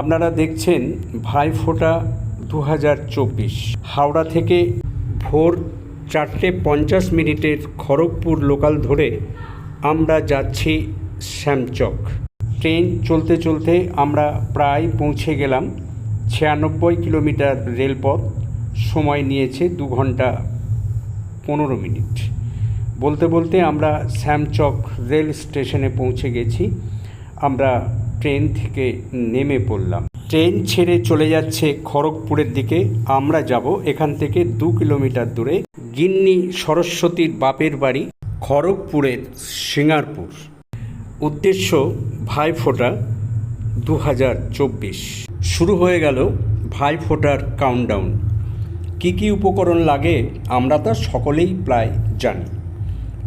আপনারা দেখছেন ভাইফোঁটা দু হাজার চব্বিশ। হাওড়া থেকে ভোর চারটে পঞ্চাশ মিনিটের খড়গপুর লোকাল ধরে আমরা যাচ্ছি শ্যামচক। ট্রেন চলতে চলতে আমরা প্রায় পৌঁছে গেলাম ছিয়ানব্বই কিলোমিটার রেলপথ। সময় নিয়েছে দু ঘণ্টা পনেরো মিনিট। বলতে বলতে আমরা শ্যামচক রেল স্টেশনে পৌঁছে গেছি। আমরা ট্রেন থেকে নেমে পড়লাম। ট্রেন ছেড়ে চলে যাচ্ছে খড়গপুরের দিকে। আমরা যাব এখান থেকে দু কিলোমিটার দূরে গিন্নি সরস্বতীর বাপের বাড়ি, খড়গপুরের সিঙ্গারপুর। উদ্দেশ্য, ভাইফোঁটা দু হাজার চব্বিশ। শুরু হয়ে গেল ভাইফোঁটার কাউন্টডাউন কী কী উপকরণ লাগে আমরা তা সকলেই প্রায় জানি।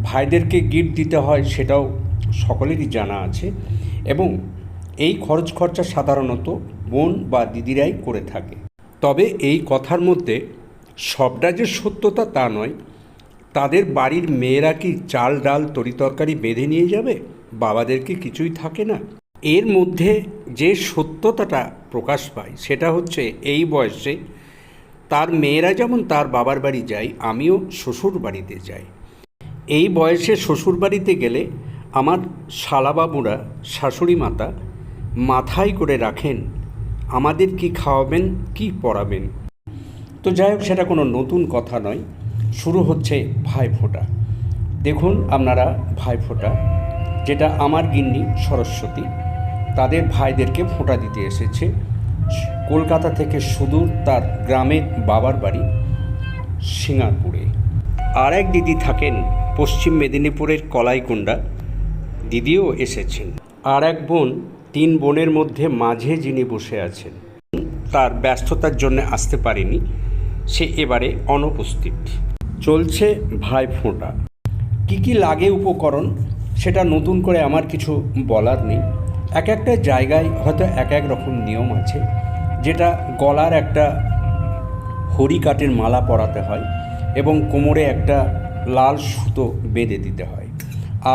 ভাইদেরকে গিফট দিতে হয় সেটাও সকলেরই জানা আছে। এবং এই খরচ খরচা সাধারণত বোন বা দিদিরাই করে থাকে। তবে এই কথার মধ্যে সবটা যে সত্যতা তা নয়। তাদের বাড়ির মেয়েরা কি চাল ডাল তরিতরকারি বেঁধে নিয়ে যাবে? বাবাদেরকে কিছুই থাকে না? এর মধ্যে যে সত্যতাটা প্রকাশ পায় সেটা হচ্ছে এই বয়সে তার মেয়েরা যেমন তার বাবার বাড়ি যায়, আমিও শ্বশুর বাড়িতে যাই। এই বয়সে শ্বশুর বাড়িতে গেলে আমার শালাবাবুরা শাশুড়ি মাতা মাথায় করে রাখেন, আমাদের কি খাওয়াবেন, কি পড়াবেন? তো যাই হোক, সেটা কোনো নতুন কথা নয়। শুরু হচ্ছে ভাইফোঁটা দেখুন আপনারা ভাইফোঁটা যেটা আমার গিন্নি সরস্বতী, তাদের ভাইদেরকে ফোঁটা দিতে এসেছে। কলকাতা থেকে সুদূর তার গ্রামে বাবার বাড়ি, সিঙ্গারপুরে। আর এক দিদি থাকেন পশ্চিম মেদিনীপুরের কলাইকুণ্ডা। দিদিও এসেছেন। আর এক বোন তিন বোনের মধ্যে মাঝে যিনি বসে আছেন, তার ব্যস্ততার জন্য আসতে পারেনি, সে এবারে অনুপস্থিত। চলছে ভাই ফোঁটা। কী কী লাগে উপকরণ, সেটা নতুন করে আমার কিছু বলার নেই। এক একটা জায়গায় হয়তো এক এক রকম নিয়ম আছে, যেটা গলার একটা হরি কাঠের মালা পরাতে হয় এবং কোমরে একটা লাল সুতো বেঁধে দিতে হয়।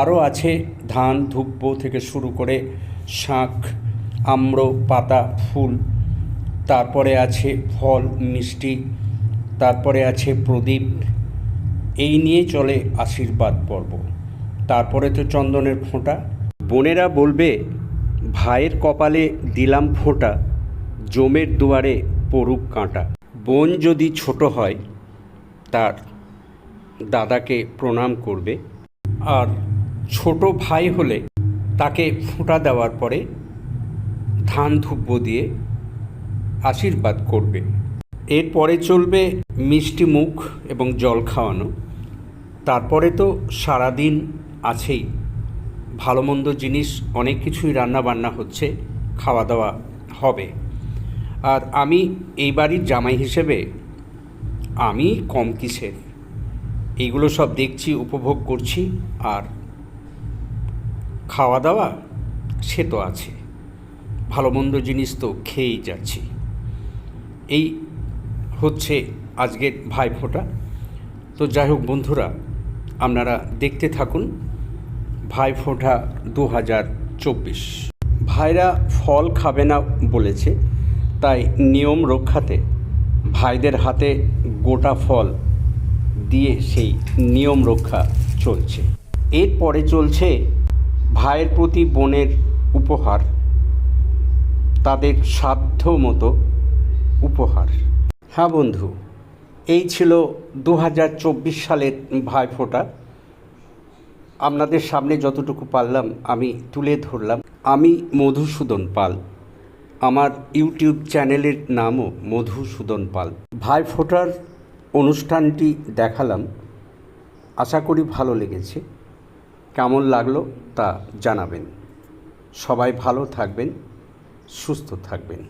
আরও আছে ধান ধূপ্প থেকে শুরু করে শাঁখ, আম্র, পাতা, ফুল। তারপরে আছে ফল, মিষ্টি। তারপরে আছে প্রদীপ। এই নিয়ে চলে আশীর্বাদ পর্ব। তারপরে তো চন্দনের ফোঁটা। বোনেরা বলবে, ভাইয়ের কপালে দিলাম ফোঁটা, জমের দুয়ারে পড়ুক কাঁটা। বোন যদি ছোট হয়, তার দাদাকে প্রণাম করবে। আর ছোট ভাই হলে তাকে ফোঁটা দেওয়ার পরে ধান ধুব্য দিয়ে আশীর্বাদ করবে। এরপরে চলবে মিষ্টি মুখ এবং জল খাওয়ানো। তারপরে তো সারাদিন আছেই। ভালো মন্দ জিনিস, অনেক কিছুই রান্না বান্না হচ্ছে খাওয়া দাওয়া হবে। আর আমি এই বাড়ির জামাই হিসেবে আমি কম কিসের। এইগুলো সব দেখছি, উপভোগ করছি, আর খাওয়া দাওয়া সে তো আছে। ভালো মন্দ জিনিস তো খেয়েই যাচ্ছি। এই হচ্ছে আজকের ভাইফোঁটা। তো যাই হোক বন্ধুরা, আপনারা দেখতে থাকুন ভাইফোঁটা দু হাজার চব্বিশ। ভাইরা ফল খাবে না বলেছে, তাই নিয়ম রক্ষাতে ভাইদের হাতে গোটা ফল দিয়ে সেই নিয়ম রক্ষা চলছে। এরপরে চলছে ভাইয়ের প্রতি বোনের উপহার, তাদের সাধ্য মতো উপহার। হ্যাঁ বন্ধু, এই ছিল দু হাজার চব্বিশ সালের ভাইফোঁটা। আপনাদের সামনে যতটুকু পারলাম আমি তুলে ধরলাম। আমি মধুসূদন পাল। আমার ইউটিউব চ্যানেলের নামও মধুসূদন পাল। ভাইফোঁটার অনুষ্ঠানটি দেখালাম। আশা করি ভালো লেগেছে। কেমন লাগল তা জানাবেন। সবাই ভালো থাকবেন সুস্থ থাকবেন।